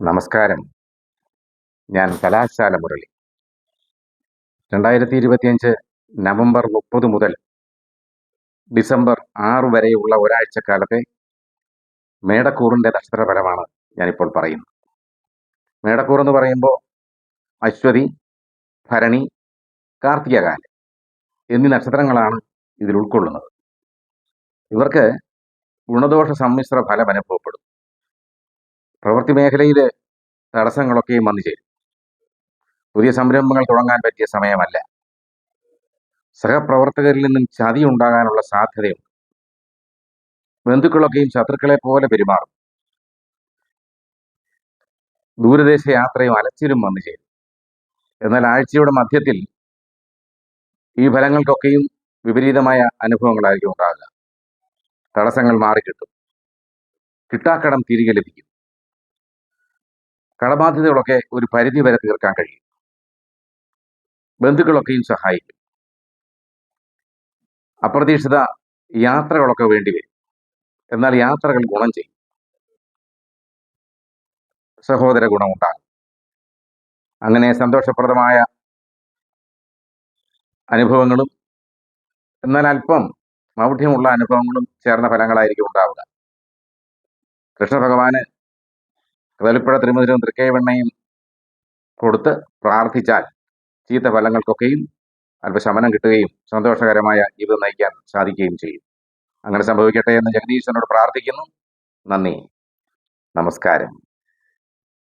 നമസ്കാരം. ഞാൻ കലാശാല മുരളി. രണ്ടായിരത്തി ഇരുപത്തിയഞ്ച് നവംബർ മുപ്പത് മുതൽ ഡിസംബർ ആറ് വരെയുള്ള ഒരാഴ്ച ഒരാഴ്ചക്കാലത്തെ മേടക്കൂറിന്റെ നക്ഷത്രപരമാണ് ഞാനിപ്പോൾ പറയുന്നത്. മേടക്കൂർ എന്ന് പറയുമ്പോൾ അശ്വതി ഭരണി കാർത്തികകാലം എന്നീ നക്ഷത്രങ്ങളാണ് ഇതിൽ ഉൾക്കൊള്ളുന്നത്. ഇവർക്ക് ഗുണദോഷ സമ്മിശ്ര ഫലം അനുഭവപ്പെടും പ്രവൃത്തി മേഖലയിൽ തടസ്സങ്ങളൊക്കെയും വന്നു ചേരും. പുതിയ സംരംഭങ്ങൾ തുടങ്ങാൻ പറ്റിയ സമയമല്ല. സഹപ്രവർത്തകരിൽ നിന്നും ചതി ഉണ്ടാകാനുള്ള സാധ്യതയുണ്ട്. ബന്ധുക്കളൊക്കെയും ശത്രുക്കളെ പോലെ പെരുമാറും. ദൂരദേശ യാത്രയും അലച്ചിലും വന്നു ചേരും. എന്നാൽ ആഴ്ചയുടെ മധ്യത്തിൽ ഈ ഫലങ്ങൾക്കൊക്കെയും വിപരീതമായ അനുഭവങ്ങളായിരിക്കും ഉണ്ടാകുക. തടസ്സങ്ങൾ മാറിക്കിട്ടും. കിട്ടാക്കടം തിരികെ ലഭിക്കും. കടബാധ്യതകളൊക്കെ ഒരു പരിധി വരെ തീർക്കാൻ കഴിയും. ബന്ധുക്കളൊക്കെയും സഹായിക്കും. അപ്രതീക്ഷിത യാത്രകളൊക്കെ വേണ്ടി വരും. എന്നാൽ യാത്രകൾ ഗുണം ചെയ്യും. സഹോദര ഗുണമുണ്ടാകും. അങ്ങനെ സന്തോഷപ്രദമായ അനുഭവങ്ങളും എന്നാൽ അല്പം മൗഢ്യമുള്ള അനുഭവങ്ങളും ചേർന്ന ഫലങ്ങളായിരിക്കും ഉണ്ടാവുക. കൃഷ്ണഭഗവാന് കതലിപ്പുഴ തിരുമധുരവും തൃക്കൈവെണ്ണയും കൊടുത്ത് പ്രാർത്ഥിച്ചാൽ ചീത്ത ഫലങ്ങൾക്കൊക്കെയും അല്പശമനം കിട്ടുകയും സന്തോഷകരമായ ജീവിതം നയിക്കാൻ സാധിക്കുകയും ചെയ്യും. അങ്ങനെ സംഭവിക്കട്ടെ എന്ന് ജഗദീശ്വരനോട് പ്രാർത്ഥിക്കുന്നു. നന്ദി. നമസ്കാരം.